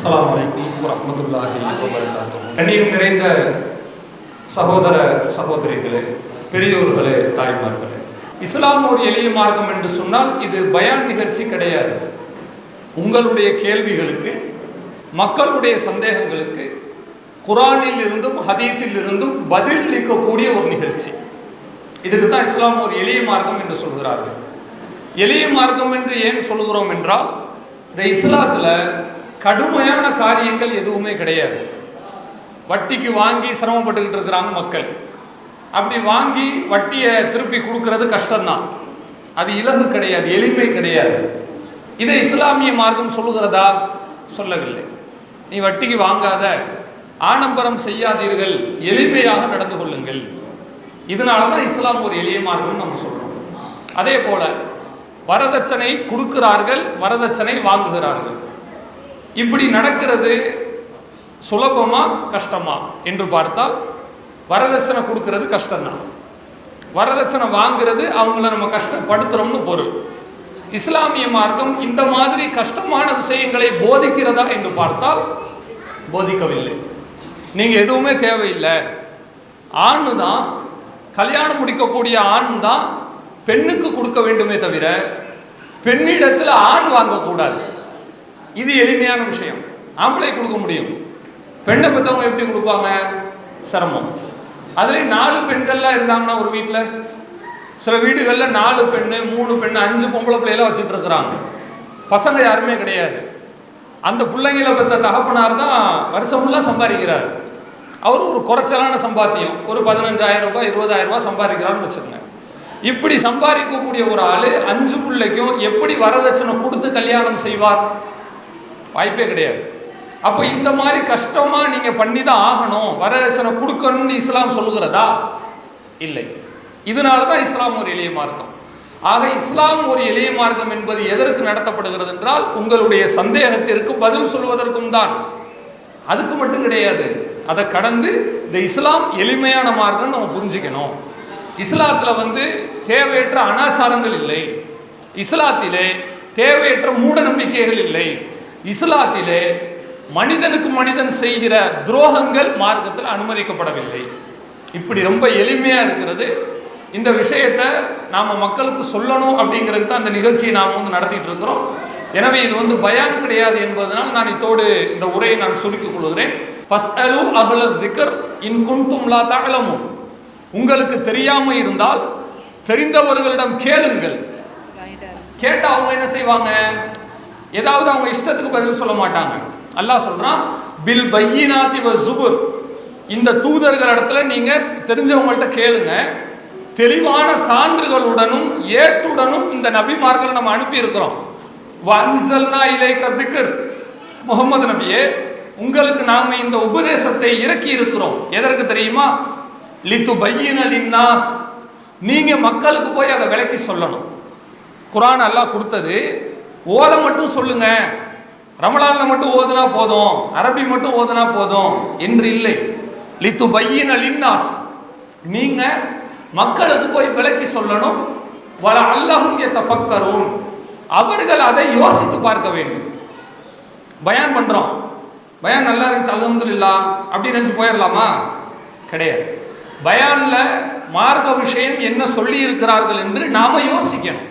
அஸ்ஸலாமு அலைக்கும் கண்ணியம் நிறைந்த சகோதர சகோதரிகளே பெரியோர்களே தாய்மார்களே இஸ்லாம் ஒரு எளிய மார்க்கம் என்று சொன்னால் இது பயான் நிகழ்ச்சி கிடையாது. உங்களுடைய கேள்விகளுக்கு மக்களுடைய சந்தேகங்களுக்கு குரானில் இருந்தும் ஹதீத்தில் இருந்தும் பதில் அளிக்கக்கூடிய ஒரு நிகழ்ச்சி. இதுக்கு தான் இஸ்லாம் ஒரு எளிய மார்க்கம் என்று சொல்கிறார்கள். எளிய மார்க்கம் என்று ஏன் சொல்கிறோம் என்றால் இந்த இஸ்லாத்தில் கடுமையான காரியங்கள் எதுவுமே கிடையாது. வட்டிக்கு வாங்கி சிரமப்பட்டுக்கிட்டு இருக்கிறாங்க மக்கள். அப்படி வாங்கி வட்டியை திருப்பி கொடுக்கறது கஷ்டம்தான். அது இலகு கிடையாது எளிமை கிடையாது. இதை இஸ்லாமிய மார்க்கம் சொல்லுகிறதா? சொல்லவில்லை. நீ வட்டிக்கு வாங்காத ஆடம்பரம் செய்யாதீர்கள் எளிமையாக நடந்து கொள்ளுங்கள். இதனால தான் இஸ்லாம் ஒரு எளிய மார்க்கம் நம்ம சொல்றோம். அதே போல வரதட்சணை கொடுக்கிறார்கள் வரதட்சணை வாங்குகிறார்கள். இப்படி நடக்கிறது சுலபமா கஷ்டமா என்று பார்த்தால் வரதட்சணை கொடுக்கறது கஷ்டம்தான். வரதட்சணை வாங்குறது அவங்கள நம்ம கஷ்டப்படுத்துறோம்னு பொருள். இஸ்லாமிய மார்க்கம் இந்த மாதிரி கஷ்டமான விஷயங்களை போதிக்கிறதா என்று பார்த்தால் போதிக்கவில்லை. நீங்க எதுவுமே தேவையில்லை. ஆண் தான் கல்யாணம் முடிக்கக்கூடிய ஆண் தான் பெண்ணுக்கு கொடுக்க வேண்டுமே தவிர பெண்ணிடத்தில் ஆண் வாங்கக்கூடாது. இது எளிமையான விஷயம். ஆம்பளை கொடுக்க முடியும். பெண்ணை பெற்றவங்க எப்படி கொடுப்பாங்க? சிரமம். அதுலேயும் நாலு பெண்கள்லாம் இருந்தாங்கன்னா ஒரு வீட்டில் சில வீடுகளில் நாலு பெண்ணு மூணு பெண்ணு அஞ்சு பொம்பளை பிள்ளையெல்லாம் வச்சுட்டு இருக்கிறாங்க. பசங்க யாருமே கிடையாது. அந்த பிள்ளைங்களை பெற்ற தகப்பனார் தான் வருஷம் ஃபுல்லாக சம்பாதிக்கிறார். அவர் ஒரு குறைச்சலான சம்பாத்தியம். ஒரு பதினஞ்சாயிரம் ரூபாய் இருபதாயிரம் ரூபாய் சம்பாதிக்கிறான்னு வச்சுருந்தேன் இப்படி சம்பாதிக்கக்கூடிய ஒரு ஆள் அஞ்சு பிள்ளைக்கும் எப்படி வரதட்சணை கொடுத்து கல்யாணம் செய்வார்? வாய்ப்பே கிடையாது. அப்போ இந்த மாதிரி கஷ்டமாக நீங்கள் பண்ணி தான் ஆகணும். வரதட்சணை கொடுக்கணும்னு இஸ்லாம் சொல்லுகிறதா? இல்லை. இதனால தான் இஸ்லாம் ஒரு எளிய மார்க்கம். ஆக இஸ்லாம் ஒரு எளிய மார்க்கம் என்பது எதற்கு நடத்தப்படுகிறது என்றால் உங்களுடைய சந்தேகத்திற்கு பதில் சொல்வதற்கும் தான். அதுக்கு மட்டும் கிடையாது. அதை கடந்து இந்த இஸ்லாம் எளிமையான மார்க்கம் நம்ம புரிஞ்சுக்கணும். இஸ்லாத்தில் வந்து தேவையற்ற அனாச்சாரங்கள் இல்லை. இஸ்லாத்திலே தேவையற்ற மூட நம்பிக்கைகள் இல்லை. இஸ்லாத்திலே மனிதனுக்கு மனிதன் செய்கிற துரோகங்கள் மார்க்கத்தில் அனுமதிக்கப்படவில்லை. இப்படி ரொம்ப எளிமையாக இருக்கிறது. இந்த விஷயத்தை நாம் மக்களுக்கு சொல்லணும் அப்படிங்கிறது தான் அந்த நிகழ்ச்சியை நாம் வந்து நடத்திட்டு இருக்கிறோம். எனவே இது வந்து பயான் கிடையாது என்பதனால் நான் இதோடு இந்த உரையை நான் சுருக்கிக் கொள்கிறேன். ஃபஸ்அலு அஹ்ல திக்ர் இன் குன்தும் உங்களுக்கு தெரியாமல் இருந்தால் தெரிந்தவர்களிடம் கேளுங்கள். கேட்டால் அவங்க என்ன செய்வாங்க? ஏதாவது அவங்க இஷ்டத்துக்கு பதில் சொல்ல மாட்டாங்க. அல்லாஹ் சொல்றான் பில் பையினாத்தி வ ஜுபுர். இந்த தூதர்கள் இடத்துல நீங்க தெரிஞ்சவங்கள்ட்ட கேளுங்க. தெளிவான சான்றுகளுடனும் ஏற்றுடனும் இந்த நபிமார்களை நம்ம அனுப்பி இருக்கிறோம் வன்சல்னா இலை திக்ர். முகமது நபியே உங்களுக்கு நாம இந்த உபதேசத்தை இறக்கி இருக்கிறோம் எதற்கு தெரியுமா? லித்து பையினாஸ் நீங்க மக்களுக்கு போய் அதை விளக்கி சொல்லணும். குரான் அல்லாஹ் கொடுத்தது ஓத மட்டும் சொல்லுங்க. ரமலான்ல மட்டும் ஓதுனா போதும். அரபி மட்டும் ஓதுனா போதும். என்று இல்லை. லித்து பையின லின்னாஸ். நீங்க மக்களுக்கு போய் விளக்கி சொல்லணும். வல அல்லாஹும் எத்தஃபக்கரும் அவர்கள் அதை யோசித்து பார்க்க வேண்டும். பயான் பண்றோம். பயான் நல்லா இருந்துச்சு அல்ஹம்துலில்லா. அப்படி நினச்சி போயிடலாமா கிடையாது. பயானில் மார்க்க விஷயம் என்ன சொல்லி இருக்கிறார்கள் என்று நாம யோசிக்கணும்.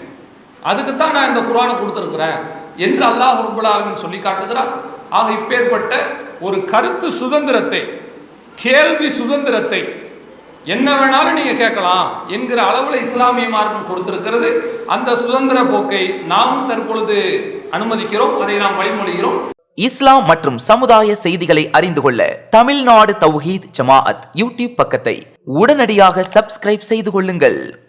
அதுக்கு தான் நான் இந்த குரானை கொடுத்துருக்குறேன் என்று அல்லாஹ் ரபுல் சொல்லி காட்டுகிறார் ஆக இப்பேற்பட்ட ஒரு கருத்து சுதந்திரத்தை கேள்வி சுதந்திரத்தை என்ன வேணாலும் நீங்க கேட்கலாம் என்கிற அளவுல இஸ்லாமிய மார்க்கம் கொடுத்திருக்கிறது. அந்த சுதந்திர போக்கை நாமும் தற்பொழுது அனுமதிக்கிறோம் அதை நாம் வழிமொழிகிறோம். இஸ்லாம் மற்றும் சமுதாய செய்திகளை அறிந்து கொள்ள தமிழ்நாடு தௌஹீத் ஜமாஅத் யூடியூப் பக்கத்தை உடனடியாக சப்ஸ்கிரைப் செய்து கொள்ளுங்கள்.